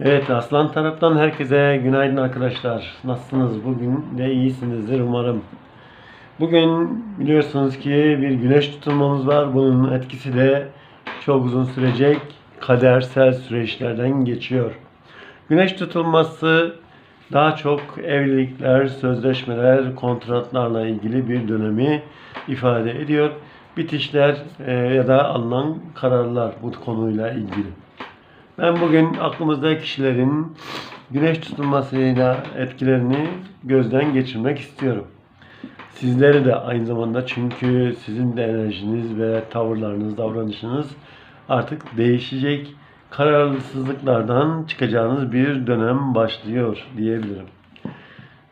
Evet Aslan taraftan herkese günaydın arkadaşlar. Nasılsınız? Bugün de iyisinizdir umarım. Bugün biliyorsunuz ki bir güneş tutulmamız var. Bunun etkisi de çok uzun sürecek kadersel süreçlerden geçiyor. Güneş tutulması daha çok evlilikler, sözleşmeler, kontratlarla ilgili bir dönemi ifade ediyor. Bitişler e, ya da alınan kararlar bu konuyla ilgili. Ben bugün aklımızda kişilerin güneş tutulmasıyla etkilerini gözden geçirmek istiyorum. Sizleri de aynı zamanda çünkü sizin de enerjiniz ve tavırlarınız, davranışınız artık değişecek. Kararlısızlıklardan çıkacağınız bir dönem başlıyor diyebilirim.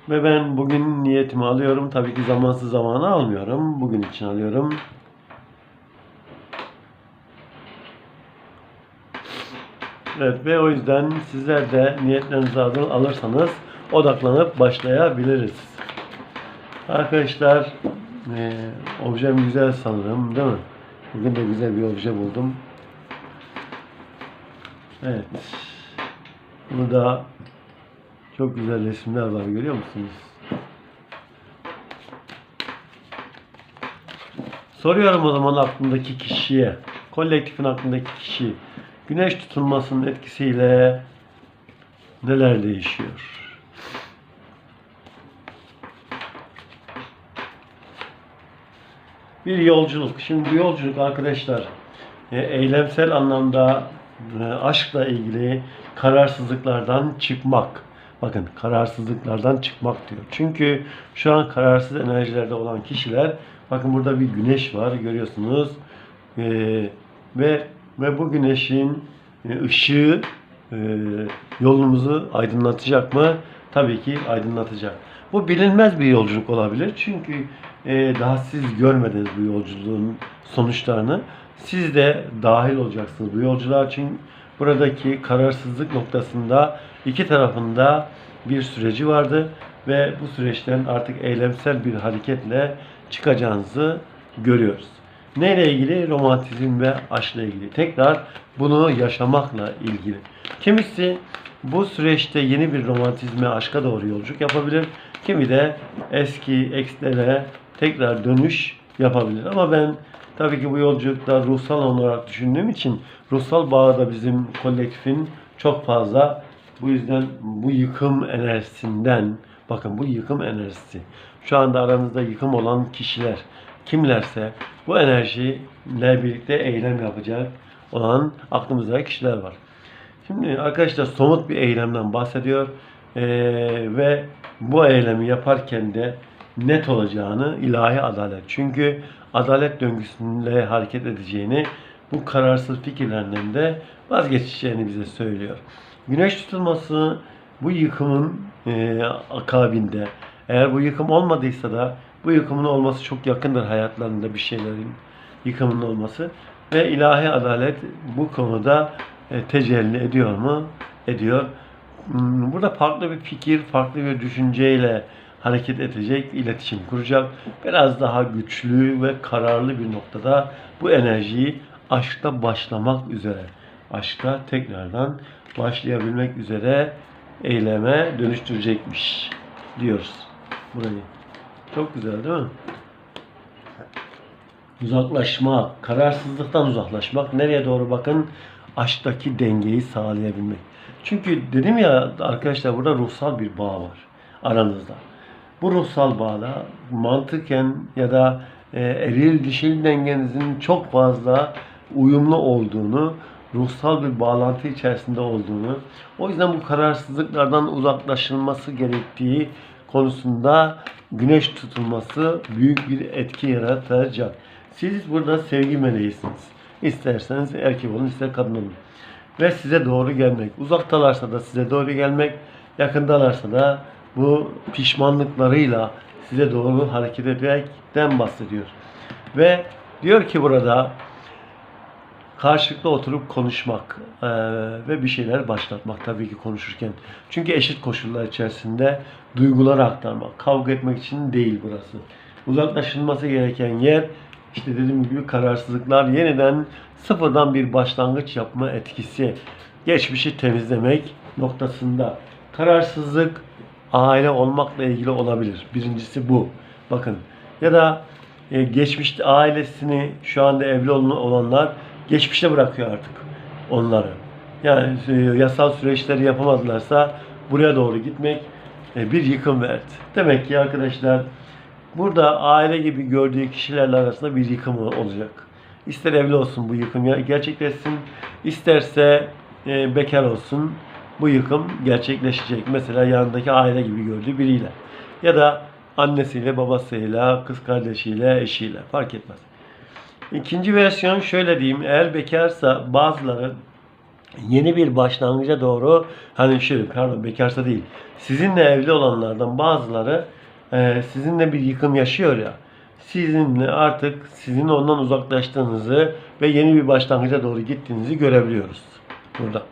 Ve ben bugün niyetimi alıyorum. Tabii ki zamansız zamanı almıyorum. Bugün için alıyorum. Evet ve o yüzden sizler de niyetlerinizi alır- alırsanız odaklanıp başlayabiliriz. Arkadaşlar eee objem güzel sanırım değil mi? Bugün de güzel bir obje buldum. Evet. Burada çok güzel resimler var görüyor musunuz? Soruyorum o zaman aklımdaki kişiye, kolektifin aklındaki kişi, güneş tutulmasının etkisiyle neler değişiyor? Bir yolculuk. Şimdi bu yolculuk arkadaşlar e, eylemsel anlamda e, aşkla ilgili kararsızlıklardan çıkmak. Bakın kararsızlıklardan çıkmak diyor. Çünkü şu an kararsız enerjilerde olan kişiler bakın burada bir güneş var görüyorsunuz. E, ve ve bu güneşin e, ışığı e, yolumuzu aydınlatacak mı? Tabii ki aydınlatacak. Bu bilinmez bir yolculuk olabilir. Çünkü e, daha siz görmediniz bu yolculuğun sonuçlarını. Siz de dahil olacaksınız bu yolculuğa. Çünkü buradaki kararsızlık noktasında iki tarafında bir süreci vardı ve bu süreçten artık eylemsel bir hareketle çıkacağınızı görüyoruz. Neyle ilgili? Romantizm ve aşkla ilgili. Tekrar bunu yaşamakla ilgili. Kimisi bu süreçte yeni bir romantizme, aşka doğru yolculuk yapabilir. Kimi de eski ekslere tekrar dönüş yapabilir. Ama ben tabii ki bu yolculukta ruhsal olarak düşündüğüm için ruhsal bağı da bizim kolektifin çok fazla. Bu yüzden bu yıkım enerjisinden, bakın bu yıkım enerjisi. Şu anda aranızda yıkım olan kişiler kimlerse bu enerjiyle birlikte eylem yapacak olan aklımızda kişiler var. Şimdi arkadaşlar somut bir eylemden bahsediyor Ee, ve bu eylemi yaparken de net olacağını ilahi adalet. Çünkü adalet döngüsünde hareket edeceğini bu kararsız fikirlerinden de vazgeçeceğini bize söylüyor. Güneş tutulması bu yıkımın e, akabinde eğer bu yıkım olmadıysa da bu yıkımın olması çok yakındır hayatlarında bir şeylerin yıkımının olması ve ilahi adalet bu konuda e, tecelli ediyor mu? Ediyor. Hmm, Burada farklı bir fikir, farklı bir düşünceyle hareket edecek, iletişim kuracak. Biraz daha güçlü ve kararlı bir noktada bu enerjiyi aşkta başlamak üzere, aşkta tekrardan başlayabilmek üzere eyleme dönüştürecekmiş diyoruz burayı. Çok güzel değil mi? Uzaklaşma, kararsızlıktan uzaklaşmak. Nereye doğru bakın? Aşktaki dengeyi sağlayabilmek. Çünkü dedim ya arkadaşlar burada ruhsal bir bağ var aranızda. Bu ruhsal bağda mantıken ya da e, eril dişil dengenizin çok fazla uyumlu olduğunu, ruhsal bir bağlantı içerisinde olduğunu, o yüzden bu kararsızlıklardan uzaklaşılması gerektiği konusunda güneş tutulması büyük bir etki yaratacak. Siz burada sevgi meleğisiniz. İsterseniz erkek olun, ister kadın olun. Ve size doğru gelmek. Uzaktalarsa da size doğru gelmek, yakındalarsa da bu pişmanlıklarıyla size doğru hareket etmekten bahsediyor. Ve diyor ki burada karşılıklı oturup konuşmak eee, ve bir şeyler başlatmak tabii ki konuşurken. Çünkü eşit koşullar içerisinde duyguları aktarmak, kavga etmek için değil burası. Uzaklaşılması gereken yer işte dediğim gibi kararsızlıklar yeniden sıfırdan bir başlangıç yapma etkisi, geçmişi temizlemek noktasında kararsızlık aile olmakla ilgili olabilir. Birincisi bu. Bakın ya da e, geçmişte ailesini şu anda evli olan- olanlar geçmişte bırakıyor artık onları. Yani e, yasal süreçleri yapamadılarsa buraya doğru gitmek e, bir yıkım verdi. Demek ki arkadaşlar burada aile gibi gördüğü kişilerle arasında bir yıkım ol- olacak. İster evli olsun bu yıkım gerçekleşsin, isterse e, bekar olsun bu yıkım gerçekleşecek. Mesela yanındaki aile gibi gördüğü biriyle. Ya da annesiyle, babasıyla, kız kardeşiyle, eşiyle fark etmez. İkinci versiyon şöyle diyeyim. Eğer bekarsa bazıları yeni bir başlangıca doğru hani şöyle pardon bekarsa değil sizinle evli olanlardan bazıları e, sizinle bir yıkım yaşıyor ya sizinle artık sizin ondan uzaklaştığınızı ve yeni bir başlangıca doğru gittiğinizi görebiliyoruz burada.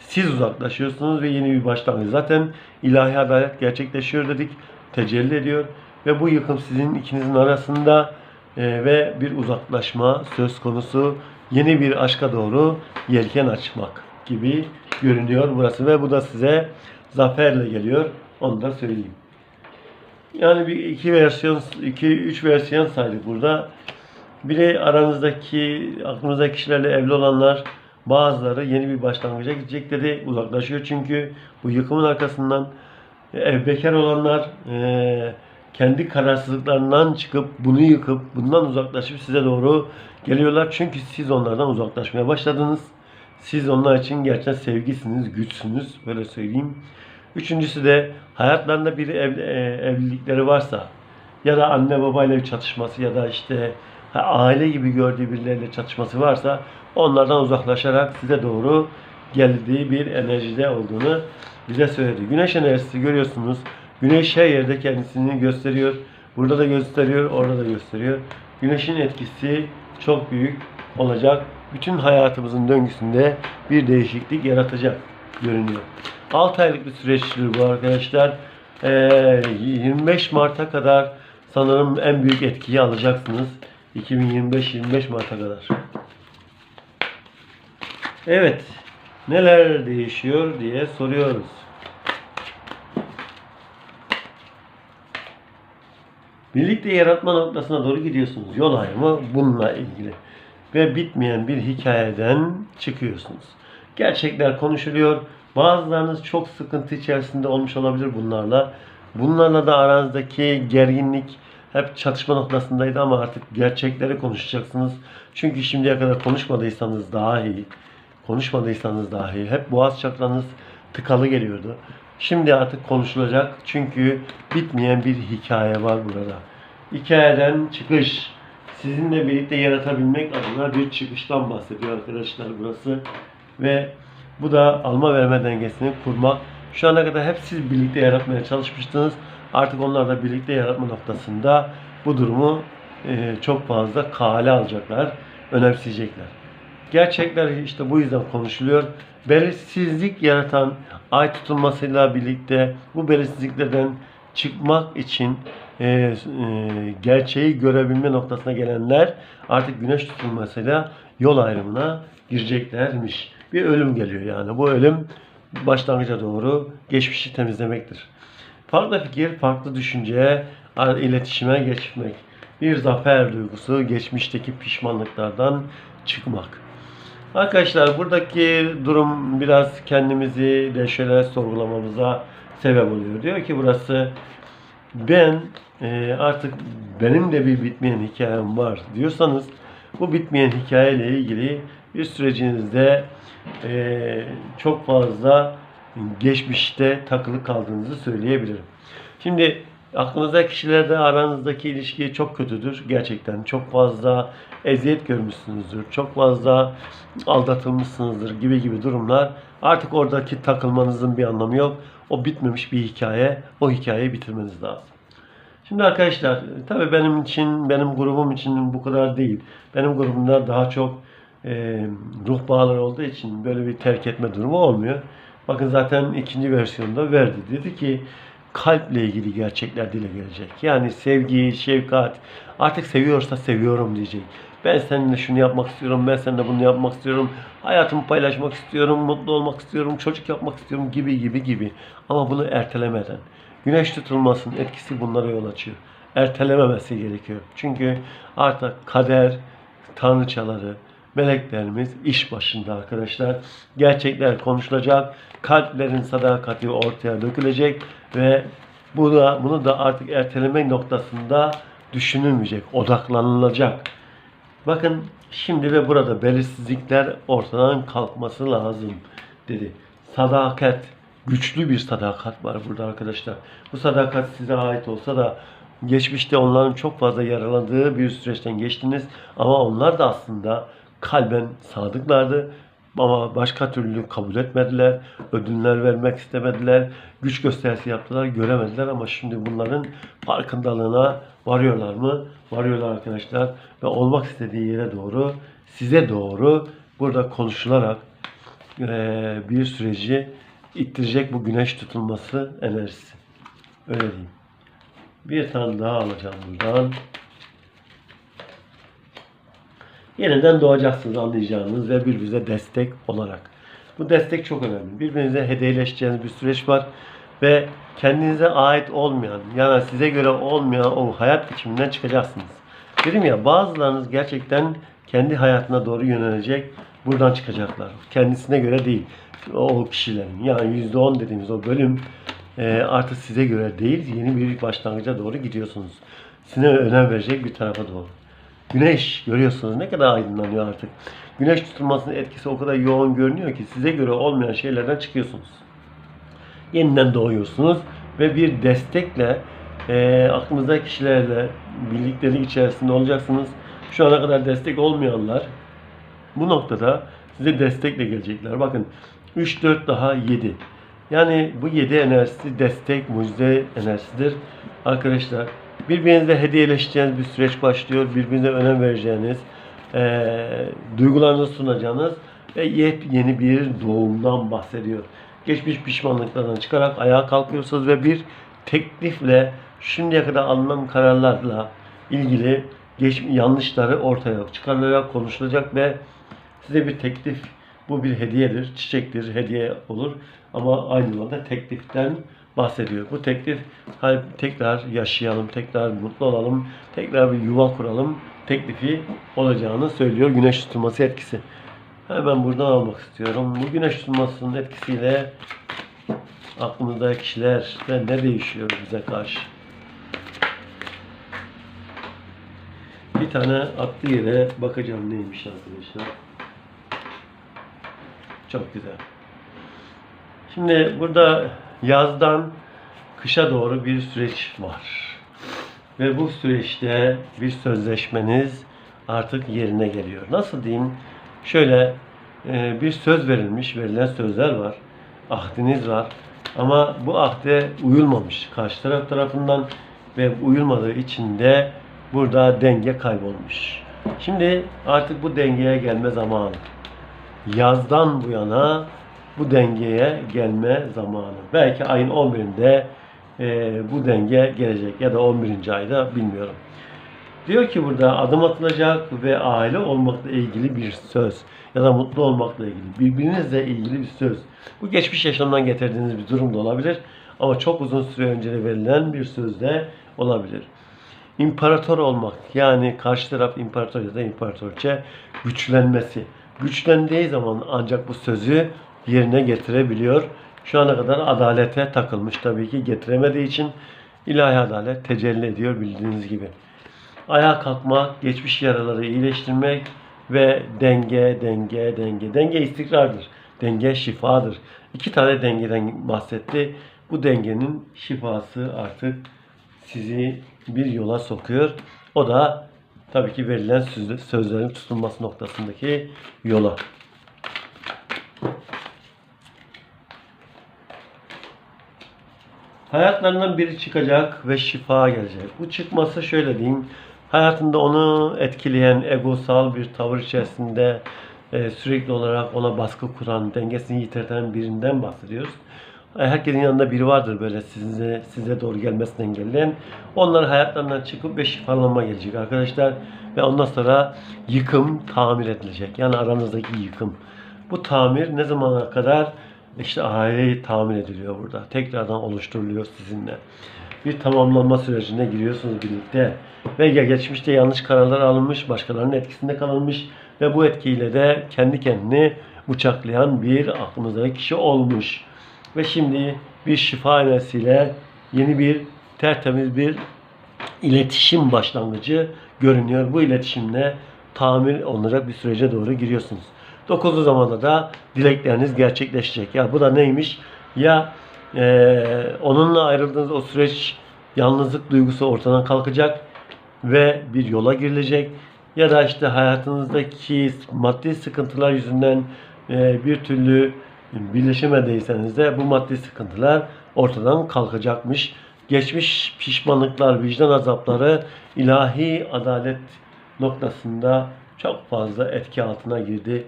Siz uzaklaşıyorsunuz ve yeni bir başlangıç. Zaten ilahi adalet gerçekleşiyor dedik. Tecelli ediyor. Ve bu yıkım sizin ikinizin arasında ve bir uzaklaşma söz konusu. Yeni bir aşka doğru yelken açmak gibi görünüyor burası. Ve bu da size zaferle geliyor. Onu da söyleyeyim. Yani bir iki versiyon, iki üç versiyon saydık burada. Biri aranızdaki, aklınızdaki kişilerle evli olanlar bazıları yeni bir başlangıca gidecek dedi. Uzaklaşıyor çünkü bu yıkımın arkasından e, ev bekar olanlar e, kendi kararsızlıklarından çıkıp bunu yıkıp bundan uzaklaşıp size doğru geliyorlar. Çünkü siz onlardan uzaklaşmaya başladınız. Siz onlar için gerçekten sevgisiniz, güçsünüz. Böyle söyleyeyim. Üçüncüsü de hayatlarında bir ev, e, evlilikleri varsa ya da anne babayla bir çatışması ya da işte aile gibi gördüğü birileriyle çatışması varsa onlardan uzaklaşarak size doğru geldiği bir enerjide olduğunu bize söyledi. Güneş enerjisi görüyorsunuz. Güneş her yerde kendisini gösteriyor. Burada da gösteriyor, orada da gösteriyor. Güneşin etkisi çok büyük olacak. Bütün hayatımızın döngüsünde bir değişiklik yaratacak görünüyor. 6 aylık bir süreçtir bu arkadaşlar. Ee, 25 Mart'a kadar sanırım en büyük etkiyi alacaksınız. 2025-25 Mart'a kadar. Evet. Neler değişiyor diye soruyoruz. Birlikte yaratma noktasına doğru gidiyorsunuz. Yol ayrımı bununla ilgili. Ve bitmeyen bir hikayeden çıkıyorsunuz. Gerçekler konuşuluyor. Bazılarınız çok sıkıntı içerisinde olmuş olabilir bunlarla. Bunlarla da aranızdaki gerginlik hep çatışma noktasındaydı ama artık gerçekleri konuşacaksınız. Çünkü şimdiye kadar konuşmadıysanız daha iyi, konuşmadıysanız dahi hep boğaz çakranız tıkalı geliyordu. Şimdi artık konuşulacak çünkü bitmeyen bir hikaye var burada. Hikayeden çıkış, sizinle birlikte yaratabilmek adına bir çıkıştan bahsediyor arkadaşlar burası. Ve bu da alma verme dengesini kurmak. Şu ana kadar hep siz birlikte yaratmaya çalışmıştınız. Artık onlar da birlikte yaratma noktasında bu durumu e, çok fazla kale alacaklar, önemseyecekler. Gerçekler işte bu yüzden konuşuluyor. Belirsizlik yaratan ay tutulmasıyla birlikte bu belirsizliklerden çıkmak için e, e, gerçeği görebilme noktasına gelenler artık güneş tutulmasıyla yol ayrımına gireceklermiş. Bir ölüm geliyor yani. Bu ölüm başlangıca doğru geçmişi temizlemektir. Farklı fikir, farklı düşünce, iletişime geçmek. Bir zafer duygusu, geçmişteki pişmanlıklardan çıkmak. Arkadaşlar buradaki durum biraz kendimizi de şöyle sorgulamamıza sebep oluyor. Diyor ki burası ben e, artık benim de bir bitmeyen hikayem var diyorsanız bu bitmeyen hikayeyle ilgili bir sürecinizde e, çok fazla geçmişte takılı kaldığınızı söyleyebilirim. Şimdi aklınızdaki kişilerle aranızdaki ilişki çok kötüdür. Gerçekten çok fazla eziyet görmüşsünüzdür. Çok fazla aldatılmışsınızdır gibi gibi durumlar. Artık oradaki takılmanızın bir anlamı yok. O bitmemiş bir hikaye. O hikayeyi bitirmeniz lazım. Şimdi arkadaşlar tabii benim için, benim grubum için bu kadar değil. Benim grubumda daha çok e, ruh bağları olduğu için böyle bir terk etme durumu olmuyor. Bakın zaten ikinci versiyonda verdi. Dedi ki kalple ilgili gerçekler dile gelecek. Yani sevgi, şefkat, artık seviyorsa seviyorum diyecek. Ben seninle şunu yapmak istiyorum, ben seninle bunu yapmak istiyorum. Hayatımı paylaşmak istiyorum, mutlu olmak istiyorum, çocuk yapmak istiyorum gibi gibi gibi. Ama bunu ertelemeden. Güneş tutulmasının etkisi bunlara yol açıyor. Ertelememesi gerekiyor. Çünkü artık kader, tanrıçaları, meleklerimiz iş başında arkadaşlar. Gerçekler konuşulacak, kalplerin sadakati ortaya dökülecek ve bu da, bunu da artık erteleme noktasında düşünülmeyecek, odaklanılacak. Bakın şimdi ve burada belirsizlikler ortadan kalkması lazım dedi. Sadakat, güçlü bir sadakat var burada arkadaşlar. Bu sadakat size ait olsa da geçmişte onların çok fazla yaralandığı bir süreçten geçtiniz. Ama onlar da aslında kalben sadıklardı. Ama başka türlü kabul etmediler. Ödüller vermek istemediler. Güç gösterisi yaptılar, göremediler ama şimdi bunların farkındalığına varıyorlar mı? Varıyorlar arkadaşlar. Ve olmak istediği yere doğru, size doğru burada konuşularak bir süreci ittirecek bu güneş tutulması enerjisi. Öyle diyeyim. Bir tane daha alacağım buradan. Yeniden doğacaksınız anlayacağınız ve birbirinize destek olarak. Bu destek çok önemli. Birbirinize hediyeleşeceğiniz bir süreç var ve kendinize ait olmayan yani size göre olmayan o hayat biçiminden çıkacaksınız. Dedim ya bazılarınız gerçekten kendi hayatına doğru yönelecek. Buradan çıkacaklar. Kendisine göre değil. O kişilerin yani %10 dediğimiz o bölüm e, artık size göre değil yeni bir başlangıca doğru gidiyorsunuz. Size önem verecek bir tarafa doğru. Güneş görüyorsunuz ne kadar aydınlanıyor artık. Güneş tutulmasının etkisi o kadar yoğun görünüyor ki size göre olmayan şeylerden çıkıyorsunuz. Yeniden doğuyorsunuz ve bir destekle e, aklınızdaki kişilerle birlikleri içerisinde olacaksınız. Şu ana kadar destek olmayanlar bu noktada size destekle gelecekler. Bakın 3, 4 daha 7. Yani bu 7 enerjisi destek, mucize enerjisidir. Arkadaşlar birbirinize hediyeleşeceğiniz bir süreç başlıyor. Birbirinize önem vereceğiniz, eee duygularınızı sunacağınız ve yepyeni bir doğumdan bahsediyor. Geçmiş pişmanlıklardan çıkarak ayağa kalkıyorsunuz ve bir teklifle şimdiye kadar alınan kararlarla ilgili geç, yanlışları ortaya çıkarılarak konuşulacak ve size bir teklif bu bir hediyedir, çiçektir, hediye olur ama aynı zamanda tekliften bahsediyor. Bu teklif hani tekrar yaşayalım, tekrar mutlu olalım, tekrar bir yuva kuralım teklifi olacağını söylüyor güneş tutulması etkisi. Hemen buradan almak istiyorum. Bu güneş tutulmasının etkisiyle aklımızdaki kişiler ve ne değişiyor bize karşı? Bir tane atlı yere bakacağım neymiş arkadaşlar. Çok güzel. Şimdi burada yazdan kışa doğru bir süreç var. Ve bu süreçte bir sözleşmeniz artık yerine geliyor. Nasıl diyeyim? Şöyle e, bir söz verilmiş, verilen sözler var. Ahdiniz var. Ama bu ahde uyulmamış karşı taraf tarafından ve uyulmadığı için de burada denge kaybolmuş. Şimdi artık bu dengeye gelme zamanı yazdan bu yana bu dengeye gelme zamanı. Belki ayın 11'inde e, bu denge gelecek ya da 11. ayda bilmiyorum. Diyor ki burada adım atılacak ve aile olmakla ilgili bir söz ya da mutlu olmakla ilgili birbirinizle ilgili bir söz. Bu geçmiş yaşamdan getirdiğiniz bir durum da olabilir ama çok uzun süre önce verilen bir söz de olabilir. İmparator olmak yani karşı taraf imparator ya da imparatorça güçlenmesi. Güçlendiği zaman ancak bu sözü yerine getirebiliyor. Şu ana kadar adalete takılmış tabii ki getiremediği için ilahi adalet tecelli ediyor bildiğiniz gibi. Ayağa kalkmak, geçmiş yaraları iyileştirmek ve denge, denge, denge. Denge istikrardır. Denge şifadır. İki tane dengeden bahsetti. Bu dengenin şifası artık sizi bir yola sokuyor. O da tabii ki verilen söz- sözlerin tutulması noktasındaki yola. Hayatlarından biri çıkacak ve şifa gelecek. Bu çıkması şöyle diyeyim. Hayatında onu etkileyen egosal bir tavır içerisinde e, sürekli olarak ona baskı kuran, dengesini yitirten birinden bahsediyoruz. E, Herkesin yanında biri vardır böyle size size doğru gelmesini engelleyen. Onlar hayatlarından çıkıp ve şifalanma gelecek arkadaşlar. Ve ondan sonra yıkım tamir edilecek. Yani aranızdaki yıkım. Bu tamir ne zamana kadar? İşte aileyi tamir ediliyor burada. Tekrardan oluşturuluyor sizinle. Bir tamamlanma sürecine giriyorsunuz birlikte. Ve ya geçmişte yanlış kararlar alınmış, başkalarının etkisinde kalınmış ve bu etkiyle de kendi kendini bıçaklayan bir aklımızdaki kişi olmuş. Ve şimdi bir şifa enerjisiyle yeni bir tertemiz bir iletişim başlangıcı görünüyor. Bu iletişimle tamir olacak bir sürece doğru giriyorsunuz. Dokuzlu zamanda da dilekleriniz gerçekleşecek. Ya bu da neymiş? Ya eee, onunla ayrıldığınız o süreç yalnızlık duygusu ortadan kalkacak ve bir yola girilecek. Ya da işte hayatınızdaki maddi sıkıntılar yüzünden eee, bir türlü birleşemediyseniz de bu maddi sıkıntılar ortadan kalkacakmış. Geçmiş pişmanlıklar, vicdan azapları ilahi adalet noktasında çok fazla etki altına girdi.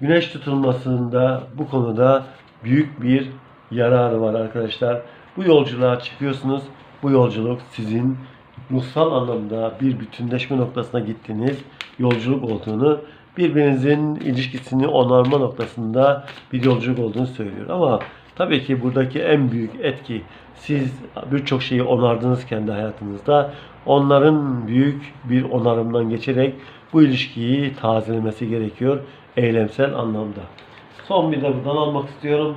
Güneş tutulmasında bu konuda büyük bir yararı var arkadaşlar. Bu yolculuğa çıkıyorsunuz. Bu yolculuk sizin ruhsal anlamda bir bütünleşme noktasına gittiğiniz yolculuk olduğunu, birbirinizin ilişkisini onarma noktasında bir yolculuk olduğunu söylüyor. Ama tabii ki buradaki en büyük etki siz birçok şeyi onardınız kendi hayatınızda. Onların büyük bir onarımdan geçerek bu ilişkiyi tazelemesi gerekiyor eylemsel anlamda. Son bir de buradan almak istiyorum.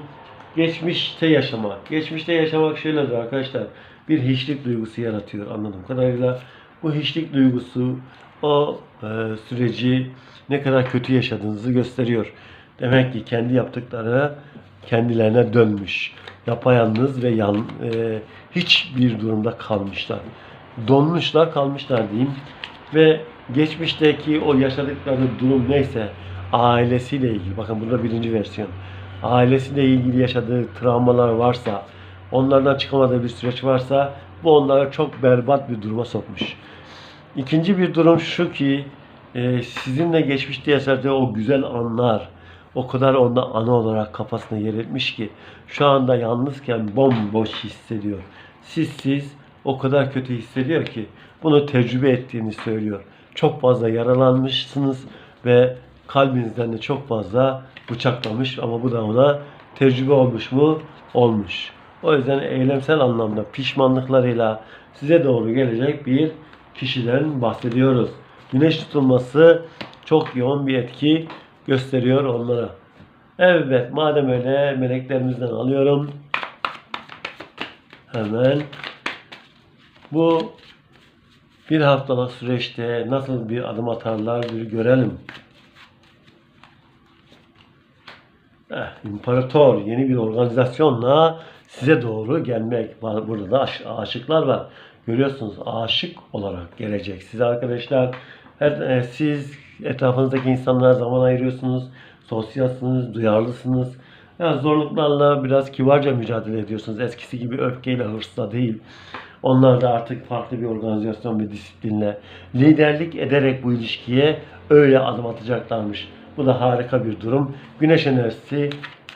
Geçmişte yaşamak. Geçmişte yaşamak şöyledir arkadaşlar. Bir hiçlik duygusu yaratıyor anladığım kadarıyla. Bu hiçlik duygusu o e, süreci ne kadar kötü yaşadığınızı gösteriyor. Demek ki kendi yaptıkları kendilerine dönmüş. Yapayalnız ve yan, e, hiçbir durumda kalmışlar. Donmuşlar kalmışlar diyeyim. Ve geçmişteki o yaşadıkları durum neyse ailesiyle ilgili bakın burada birinci versiyon ailesiyle ilgili yaşadığı travmalar varsa onlardan çıkamadığı bir süreç varsa bu onları çok berbat bir duruma sokmuş. İkinci bir durum şu ki e, sizinle geçmişte yaşadığı o güzel anlar o kadar onda ana olarak kafasına yer etmiş ki şu anda yalnızken bomboş hissediyor. Sizsiz o kadar kötü hissediyor ki bunu tecrübe ettiğini söylüyor. Çok fazla yaralanmışsınız ve kalbinizden de çok fazla bıçaklamış ama bu da ona tecrübe olmuş mu? Olmuş. O yüzden eylemsel anlamda pişmanlıklarıyla size doğru gelecek bir kişiden bahsediyoruz. Güneş tutulması çok yoğun bir etki gösteriyor onlara. Evet madem öyle meleklerimizden alıyorum. Hemen bu bir haftalık süreçte nasıl bir adım atarlar bir görelim. Eh, imparator yeni bir organizasyonla size doğru gelmek. Burada da aş- aşıklar var. Görüyorsunuz aşık olarak gelecek size arkadaşlar. Her, e, siz etrafınızdaki insanlara zaman ayırıyorsunuz. Sosyalsınız, duyarlısınız. Yani zorluklarla biraz kibarca mücadele ediyorsunuz. Eskisi gibi öfkeyle, hırsla değil. Onlar da artık farklı bir organizasyon ve disiplinle liderlik ederek bu ilişkiye öyle adım atacaklarmış. Bu da harika bir durum. Güneş enerjisi,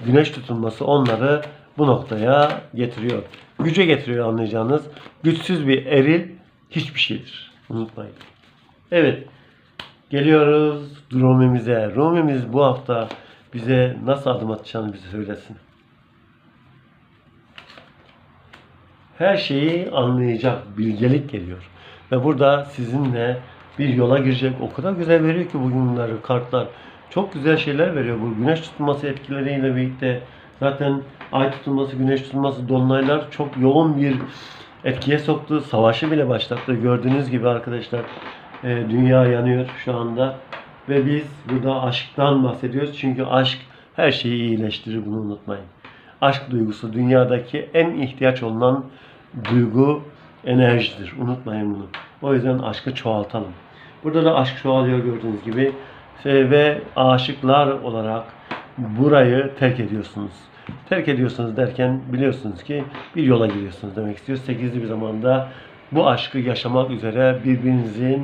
güneş tutulması onları bu noktaya getiriyor. Güce getiriyor anlayacağınız. Güçsüz bir eril hiçbir şeydir. Unutmayın. Evet. Geliyoruz Rumi'mize. Rumi'miz bu hafta bize nasıl adım atacağını bize söylesin. her şeyi anlayacak bilgelik geliyor. Ve burada sizinle bir yola girecek. O kadar güzel veriyor ki bugün kartlar. Çok güzel şeyler veriyor. Bu güneş tutulması etkileriyle birlikte zaten ay tutulması, güneş tutulması, dolunaylar çok yoğun bir etkiye soktu. Savaşı bile başlattı. Gördüğünüz gibi arkadaşlar e, dünya yanıyor şu anda. Ve biz burada aşktan bahsediyoruz. Çünkü aşk her şeyi iyileştirir. Bunu unutmayın. Aşk duygusu dünyadaki en ihtiyaç olunan duygu enerjidir. Unutmayın bunu. O yüzden aşkı çoğaltalım. Burada da aşk çoğalıyor gördüğünüz gibi. Ve- aşıklar olarak burayı terk ediyorsunuz. Terk ediyorsunuz derken biliyorsunuz ki bir yola giriyorsunuz demek istiyor. Sekizli bir zamanda bu aşkı yaşamak üzere birbirinizin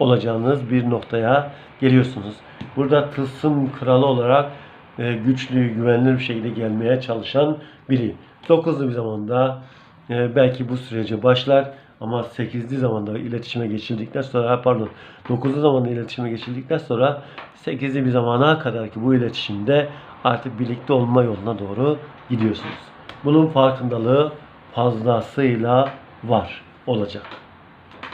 olacağınız bir noktaya geliyorsunuz. Burada tılsım kralı olarak e, güçlü, güvenilir bir şekilde gelmeye çalışan biri. Dokuzlu bir zamanda e, belki bu sürece başlar ama sekizli zamanda iletişime geçildikten sonra pardon dokuzlu zamanda iletişime geçildikten sonra sekizli bir zamana kadar ki bu iletişimde artık birlikte olma yoluna doğru gidiyorsunuz. Bunun farkındalığı fazlasıyla var olacak.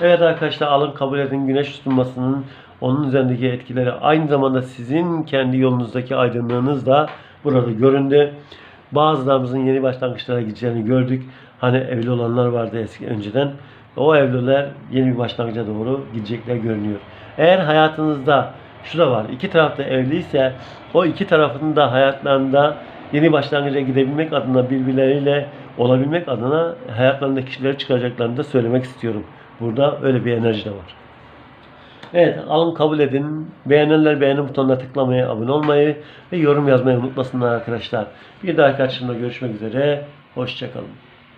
Evet arkadaşlar alın kabul edin güneş tutulmasının onun üzerindeki etkileri aynı zamanda sizin kendi yolunuzdaki aydınlığınız da burada göründü. Bazılarımızın yeni başlangıçlara gideceğini gördük. Hani evli olanlar vardı eski önceden. O evliler yeni bir başlangıca doğru gidecekler görünüyor. Eğer hayatınızda şu da var. iki tarafta evliyse o iki tarafın da hayatlarında yeni başlangıca gidebilmek adına birbirleriyle olabilmek adına hayatlarında kişileri çıkaracaklarını da söylemek istiyorum. Burada öyle bir enerji de var. Evet alın kabul edin. Beğenenler beğeni butonuna tıklamayı, abone olmayı ve yorum yazmayı unutmasınlar arkadaşlar. Bir dahaki açımda görüşmek üzere. Hoşçakalın.